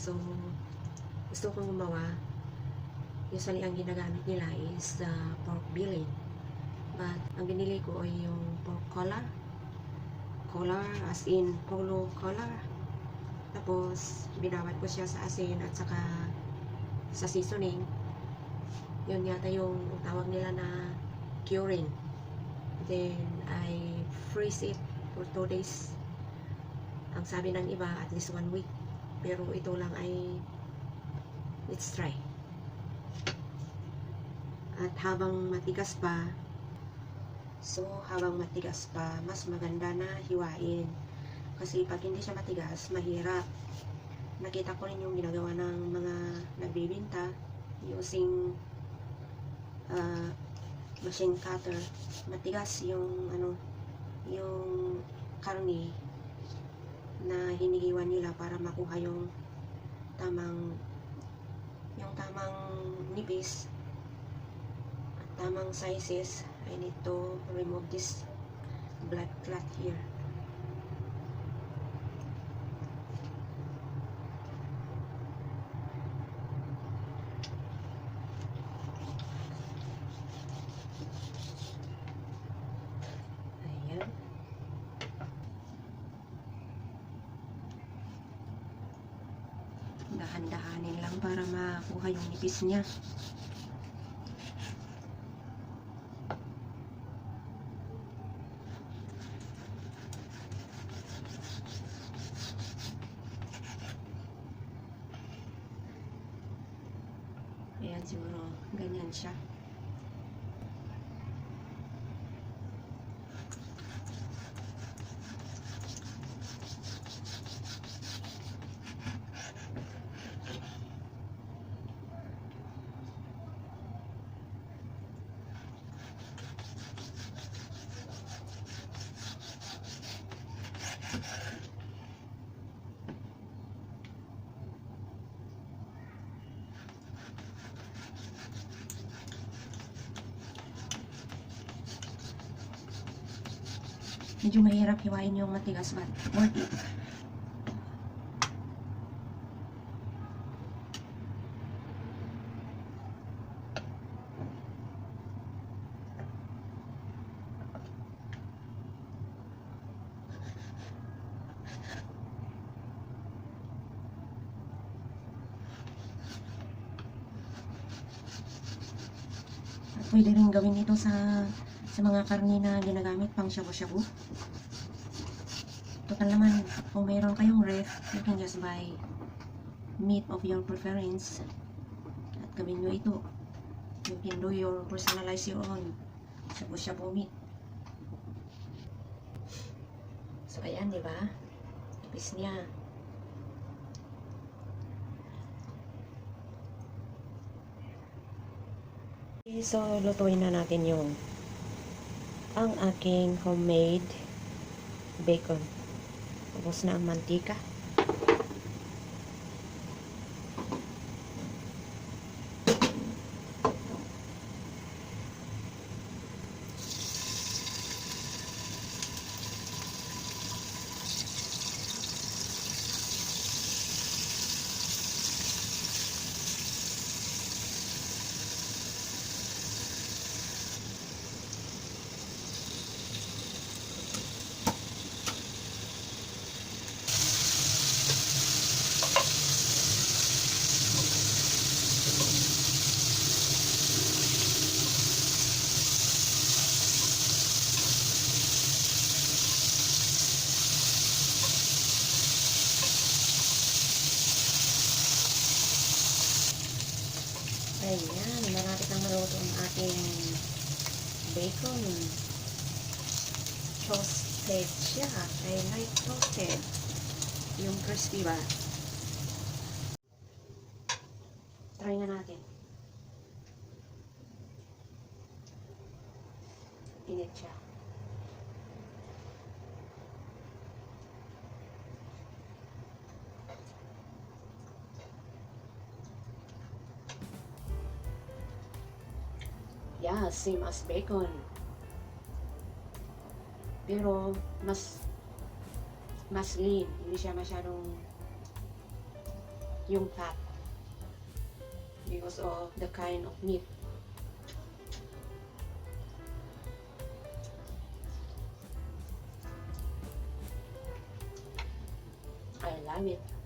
So, gusto kong gumawa. Usually, ang ginagamit nila is the pork billing. But, ang binili ko ay yung pork collar. Collar, as in polo collar. Tapos, binawat ko siya sa asin at saka sa seasoning. Yun yata yung tawag nila na curing. Then, I freeze it for 2 days. Ang sabi ng iba, at least 1 week. Pero ito lang ay let's try. At habang matigas pa, so habang matigas pa, mas maganda na hiwain. Kasi pag hindi siya matigas, mahirap. Nakita ko rin yung ginagawa ng mga nagbibinta using uh, machine cutter. Matigas yung ano, yung karne na hinihiwan nila para makuha yung tamang yung tamang nipis at tamang sizes I need to remove this blood clot here ayan dahan-dahanin lang para makuha yung nipis niya. Ayan, siguro ganyan siya. Medyo mahirap hiwain yung matigas but worth it. Pwede rin gawin ito sa sa mga karne na ginagamit pang shabu-shabu. Total naman, kung mayroon kayong ref, you can just buy meat of your preference. At gawin nyo ito. You can do your personalize your own shabu-shabu meat. So, ayan, di ba? Ipis niya. So, lutuin na natin yung ang aking homemade bacon. Tapos na ang mantika. Ayan, malapit na maluto ang ating bacon. Toasted siya. I like toasted. Yung crispy ba? Try na natin. Init siya. Yeah, same as bacon. Pero mas mas lean, hindi siya masyadong yung fat because of the kind of meat. I love it.